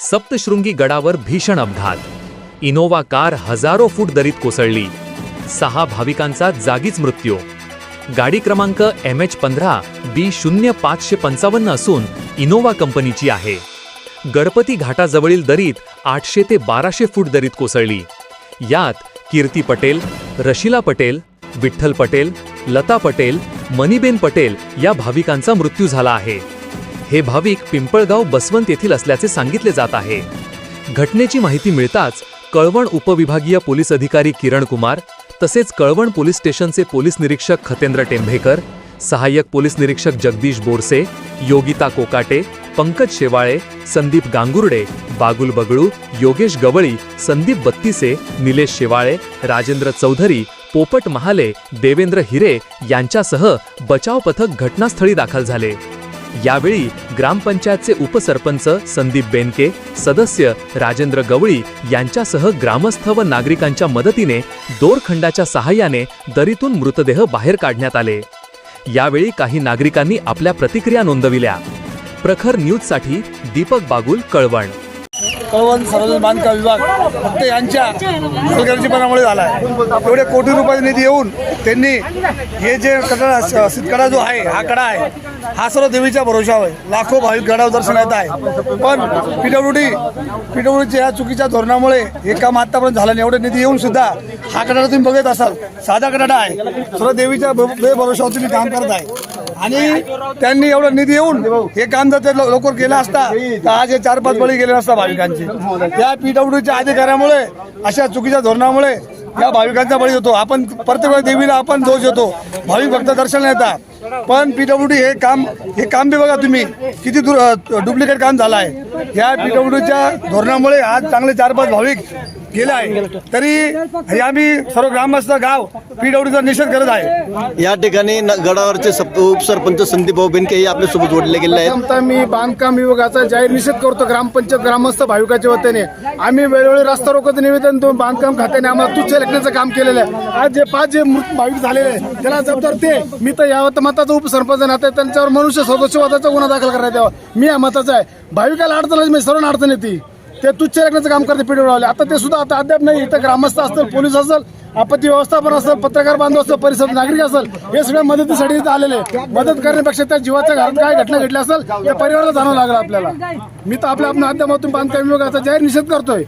सप्तशृंगी गडावर भीषण अपघात. इनोवा कार हजारो फूट दरीत कोसळली. सहा भाविकांचा जागीच मृत्यू. गाडी क्रमांक एम एच पंधरा बी शून्य पाचशे पंचावन्न असून इनोवा कंपनीची आहे. गणपती घाटाजवळील दरीत आठशे ते बाराशे फूट दरीत कोसळली. यात कीर्ती पटेल रशिला पटेल विठ्ठल पटेल लता पटेल मनीबेन पटेल या भाविकांचा मृत्यू झाला आहे. हे भाविक पिंपळगाव बसवंत येथील असल्याचे सांगितले जात आहे. घटनेची माहिती मिळताच कळवण उपविभागीय पोलीस अधिकारी किरण कुमार तसेच कळवण पोलीस स्टेशनचे पोलीस निरीक्षक खतेंद्र टेंभेकर सहाय्यक पोलीस निरीक्षक जगदीश बोरसे योगिता कोकाटे पंकज शेवाळे संदीप गांगुर्डे बागुल बगळू योगेश गवळी संदीप बत्तीसे निलेश शेवाळे राजेंद्र चौधरी पोपट महाले देवेंद्र हिरे यांच्यासह बचाव पथक घटनास्थळी दाखल झाले. यावेळी ग्रामपंचायतचे उपसरपंच संदीप बेनके सदस्य राजेंद्र गवळी यांच्यासह ग्रामस्थ व नागरिकांच्या मदतीने दोरखंडाच्या सहाय्याने दरीतून मृतदेह बाहेर काढण्यात आले. यावेळी काही नागरिकांनी आपल्या प्रतिक्रिया नोंदविल्या. प्रखर न्यूजसाठी दीपक बागुल कळवण. कळवण सार्वजनिक बांधकाम विभाग फक्त यांच्या हलगर्जीपणामुळे झाला आहे एवढे कोटी रुपये निधी येऊन त्यांनी हे जे कडा कडा जो आहे हा कडा आहे हा सर्व देवीच्या भरोशावर आहे. लाखो भाविक गडावर दर्शन येत आहे. पण पीडब्ल्यू डी पीडब्ल्यूडीच्या या चुकीच्या धोरणामुळे हे काम आतापर्यंत झालं नाही. एवढे निधी येऊन सुद्धा हा कडाडा तुम्ही बघत असाल. साधा कडाडा आहे. सर्व देवीच्या भरोशावर तुम्ही काम करत आहे. आणि त्यांनी एवढं निधी येऊन हे काम जर ते लवकर केलं असता तर आज हे चार पाच बळी गेले नसता भाविकांचे. या पीडब्ल्यूडीच्या अधिकाऱ्यामुळे अशा चुकीच्या धोरणामुळे या भाविकांचा बळी होतो. आपण प्रत्येक वेळी देवीला आपण दोष देतो. भाविक फक्त दर्शन येतात पण पीडब्ल्यूडी हे काम हे काम बी बघा तुम्ही किती दूर डुप्लिकेट काम झालं आहे या पीडब्ल्यूडीच्या धोरणामुळे आज चांगले चार पाच भाविक गेले आहे. तरी हे आम्ही सर्व ग्रामस्थ गाव पीडब्ल्यूडीचा निषेध करत आहे. या ठिकाणी न- गडावरचे सप- उपसरपंच संदीप भाऊ बेनके हे आपल्यासोबत जोडले गेले आहेत. प्रथमतः मी बांधकाम विभागाचा जाहीर निषेध करतो ग्रामपंचायत ग्रामस्थ भाविकाच्या वतीने. आम्ही वेळोवेळी रस्ता रोकोचं निवेदन देऊन बांधकाम खात्याने आम्हाला तुच्छ लेखण्याचं काम केलेलं आहे. आज जे पाच जे मृत भाविक झालेले आहेत त्याला जबाबदार ते. मी तर या मताचा उपसरपंच नाते त्यांच्यावर मनुष्य सदस्यवादाचा गुन्हा दाखल करण्यात यावा. मी या मताचा आहे. भाविकाला अडचण आली, म्हणजे सर्वांना अडचण येते. ते तुच्छ राखण्याचं काम करते पिढीवाले आता ते सुद्धा आता अद्याप नाही. इथं ग्रामस्थ असतील पोलीस असेल आपत्ती व्यवस्थापन असेल पत्रकार बांधव असेल परिसर नागरिक असेल हे सगळ्या मदतीसाठी इथं आलेले मदत करण्यापेक्षा त्या जीवाच्या घरात काय घटना घडली असेल त्या परिवाराला जाणवं लागलं आपल्याला. मी तर आपल्या आपल्या माध्यमातून बांधकाम विभागाचा जाहीर निषेध करतोय.